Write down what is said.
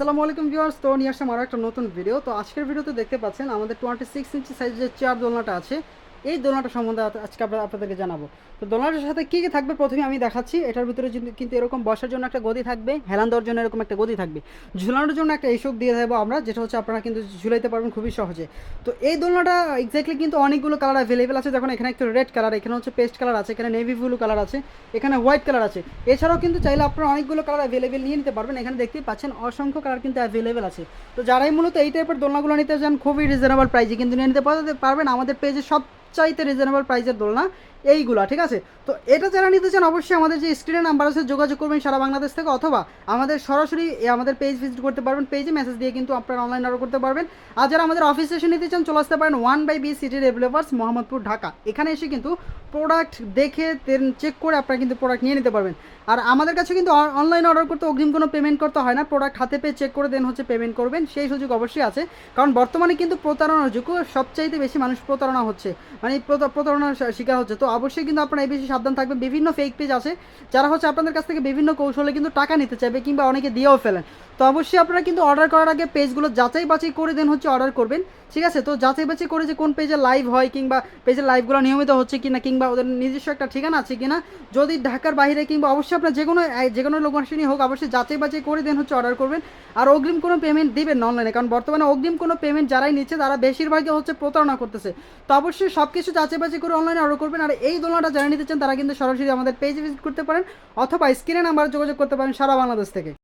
আসসালামু আলাইকুম ভিউয়ার্স, তো নিয়ে আসলাম আরও একটা নতুন ভিডিও তো আজকের ভিডিওতে দেখতে পাচ্ছেন আমাদের টোয়েন্টি সিক্স ইঞ্চি সাইজের চেয়ার দোলনাটা আছে। এই দোলনাটা সম্বন্ধে আজকে আমরা আপনাদেরকে জানাব। তো দোলনাটার সাথে কী কী থাকবে প্রথমে আমি দেখাচ্ছি। এটার ভিতরে কিন্তু- এরকম বসার জন্য একটা গদি থাকবে, হেলান দেওয়ার জন্য এরকম একটা গদি থাকবে। ঝুলানোর জন্য একটা এইসব দিয়ে দেবো আমরা, যেটা হচ্ছে আপনারা কিন্তু ঝুলাইতে পারবেন খুবই সহজে। তো এই দোলনাটা এক্স্যাক্টলি কিন্তু অনেকগুলো কালার অ্যাভেলেবেল আছে। দেখুন এখানে একটু রেড কালার এখানে হচ্ছে পেস্ট কালার আছে, এখানে নেভি ব্লু কালার আছে, এখানে হোয়াইট কালার আছে। এছাড়াও কিন্তু চাইলে আপনারা অনেকগুলো কালার অ্যাভেলেবেল নিয়ে নিতে পারবেন। এখানে দেখতেই পাচ্ছেন অসংখ্য কালার কিন্তু অ্যাভেলেবেল আছে। তো যারাই মূলত এই টাইপের দোলনাগুলো নিতে চান, খুবই রিজনেবল প্রাইসে কিন্তু নিয়ে নিতে পার- পারবেন। আমাদের পেজে সবচাইতে রিজনেবল প্রাইসের দোলনা। এইগুলা, ঠিক আছে? তো এটা যারা নিতে চান অবশ্যই আমাদের যে স্ক্রিনে নাম্বার আছে, যোগাযোগ করবেন সারা বাংলাদেশ থেকে, অথবা আমাদের সরাসরি আমাদের পেজ ভিজিট করতে পারবেন। পেজে মেসেজ দিয়ে কিন্তু আপনারা অনলাইন অর্ডার করতে পারবেন। আর যারা আমাদের অফিসে এসে নিতে চান, চলে আসতে পারেন one by B City Developers Mohammadpur, Dhaka. এখানে এসে কিন্তু প্রোডাক্ট দেখে চেক করে আপনারা কিন্তু প্রোডাক্ট নিয়ে নিতে পারবেন। আর আমাদের কাছে কিন্তু অনলাইন অর্ডার করতে অগ্রিম কোনো পেমেন্ট করতে হয় না। প্রোডাক্ট হাতে পেয়ে চেক করে দেন হচ্ছে পেমেন্ট করবেন। সেই সুযোগ অবশ্যই আছে। কারণ বর্তমানে কিন্তু প্রতারণার যুগ সবচাইতে বেশি মানুষ প্রতারণা হচ্ছে। মানে প্রতা- প্রতারণার শিকার হচ্ছে। তো অবশ্যই কিন্তু আপনারা এই বেশি সাবধান থাকবেন। বিভিন্ন ফেক পেজ আছে, যারা হচ্ছে আপনাদের কাছ থেকে বিভিন্ন কৌশলে কিন্তু টাকা নিতে চাইবে কিংবা অনেকে দিয়েও ফেলেন। তো অবশ্যই আপনারা কিন্তু অর্ডার করার আগে পেজগুলো যাচাই বাছাই করে দেন হচ্ছে অর্ডার করবেন। ঠিক আছে? তো যাচাই বাছাই করে যে কোন পেজে লাইভ হয় কিংবা পেজের লাইভগুলো নিয়মিত হচ্ছে কিনা কিংবা ওদের নিজস্ব একটা ঠিকানা আছে কিনা, যদি ঢাকার বাইরে কিংবা অবশ্যই আপনার যে কোনো যে কোনো লোকেশনই হোক অবশ্যই যাচাই বাছাই করে দেন হচ্ছে অর্ডার করবেন। আর অগ্রিম কোনো পেমেন্ট দিবেন না অনলাইনে কারণ বর্তমানে অগ্রিম কোনো পেমেন্ট যারাই নিচ্ছে তারা বেশিরভাগই হচ্ছে প্রতারণা করতেছে। তো অবশ্যই সব কিছু যাচাই বাছাই করে অনলাইনে অর্ডার করবেন। আর এই দোলনাটা যারা নিতে চান তারা কিন্তু সরাসরি আমাদের পেজে ভিজিট করতে পারেন অথবা স্ক্রিনে নাম্বার যোগাযোগ করতে পারেন সারা বাংলাদেশ থেকে।